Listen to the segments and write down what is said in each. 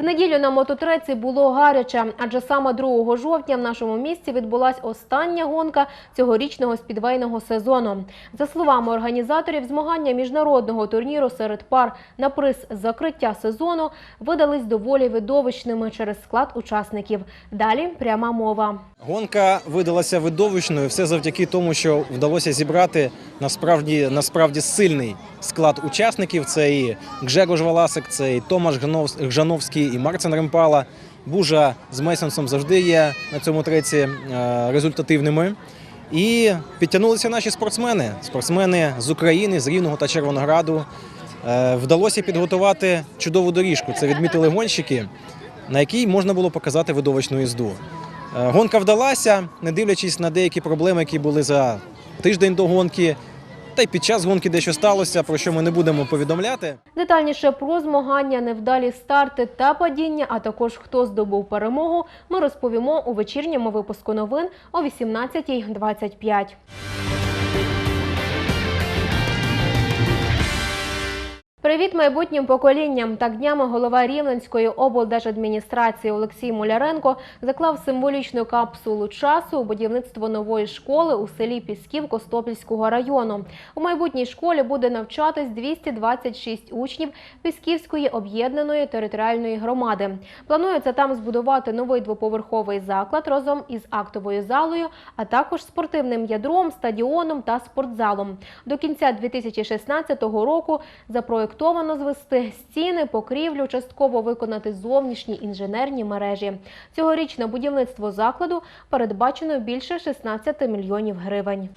В неділю на мототреці було гаряче, адже саме 2 жовтня в нашому місті відбулась остання гонка цьогорічного спідвейного сезону. За словами організаторів, змагання міжнародного турніру серед пар на приз закриття сезону видались доволі видовищними через склад учасників. Далі пряма мова. Гонка видалася видовищною. Все завдяки тому, що вдалося зібрати насправді насправді сильний склад учасників. Це і Гжегош Валасик, це і Томаш Гжановський, і Марцин Ремпала. Бужа з Мейсонсом завжди є на цьому треці е, результативними. І підтягнулися наші спортсмени. Спортсмени з України, з Рівного та Червонограду. Е, Вдалося підготувати чудову доріжку. Це відмітили гонщики, на якій можна було показати видовищну їзду. Е, Гонка вдалася, не дивлячись на деякі проблеми, які були за тиждень до гонки. Та й під час гонки дещо сталося, про що ми не будемо повідомляти. Детальніше про змагання, невдалі старти та падіння, а також хто здобув перемогу, ми розповімо у вечірньому випуску новин о 18.25. Привіт майбутнім поколінням. Так днями голова Рівненської облдержадміністрації Олексій Муляренко заклав символічну капсулу часу у будівництво нової школи у селі Пісків Костопільського району. У майбутній школі буде навчатись 226 учнів Пісківської об'єднаної територіальної громади. Планується там збудувати новий двоповерховий заклад разом із актовою залою, а також спортивним ядром, стадіоном та спортзалом. До кінця 2016 року запроєктовано звести стіни, покрівлю, частково виконати зовнішні інженерні мережі. Цьогоріч на будівництво закладу передбачено більше 16 мільйонів гривень.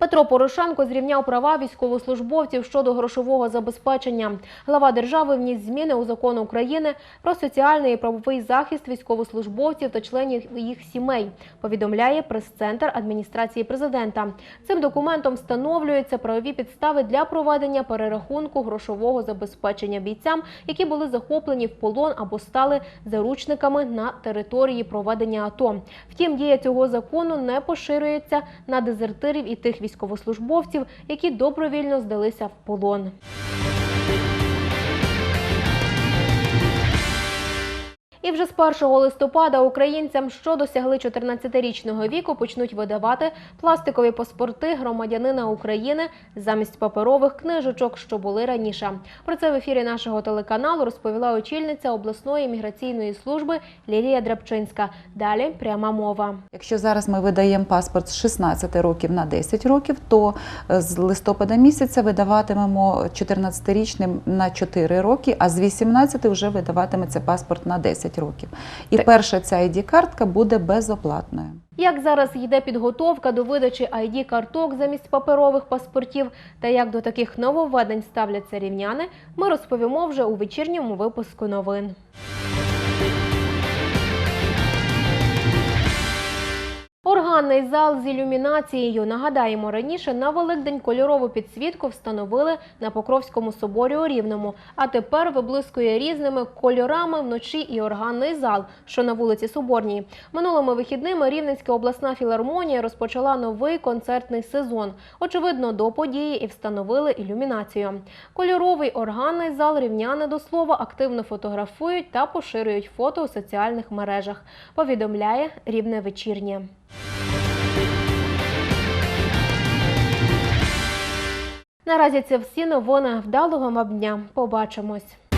Петро Порошенко зрівняв права військовослужбовців щодо грошового забезпечення. Глава держави вніс зміни у закон України про соціальний і правовий захист військовослужбовців та членів їх сімей. Повідомляє прес-центр адміністрації президента. Цим документом встановлюються правові підстави для проведення перерахунку грошового забезпечення бійцям, які були захоплені в полон або стали заручниками на території проведення АТО. Втім, дія цього закону не поширюється на дезертирів і тих військовослужбовців, які добровільно здалися в полон. І вже з 1 листопада українцям, що досягли 14-річного віку, почнуть видавати пластикові паспорти громадянина України замість паперових книжечок, що були раніше. Про це в ефірі нашого телеканалу розповіла очільниця обласної міграційної служби Лілія Драбчинська. Далі пряма мова. Якщо зараз ми видаємо паспорт з 16 років на 10 років, то е, з листопада місяця видаватимемо 14-річним на 4 роки, а з 18 вже видаватиметься паспорт на 10 років. І перша ця ID-картка буде безоплатною. Як зараз йде підготовка до видачі id карток замість паперових паспортів та як до таких нововведень ставляться рівняни, ми розповімо вже у вечірньому випуску новин. Органний зал з ілюмінацією. Нагадаємо, раніше на Великдень кольорову підсвітку встановили на Покровському соборі у Рівному, а тепер виблискує різними кольорами вночі і органний зал, що на вулиці Соборній. Минулими вихідними Рівненська обласна філармонія розпочала новий концертний сезон. Очевидно, до події і встановили ілюмінацію. Кольоровий органний зал рівняни до слова активно фотографують та поширюють фото у соціальних мережах. Повідомляє Рівне вечірнє. Наразі це всі новини. Вдалого вам дня. Побачимось.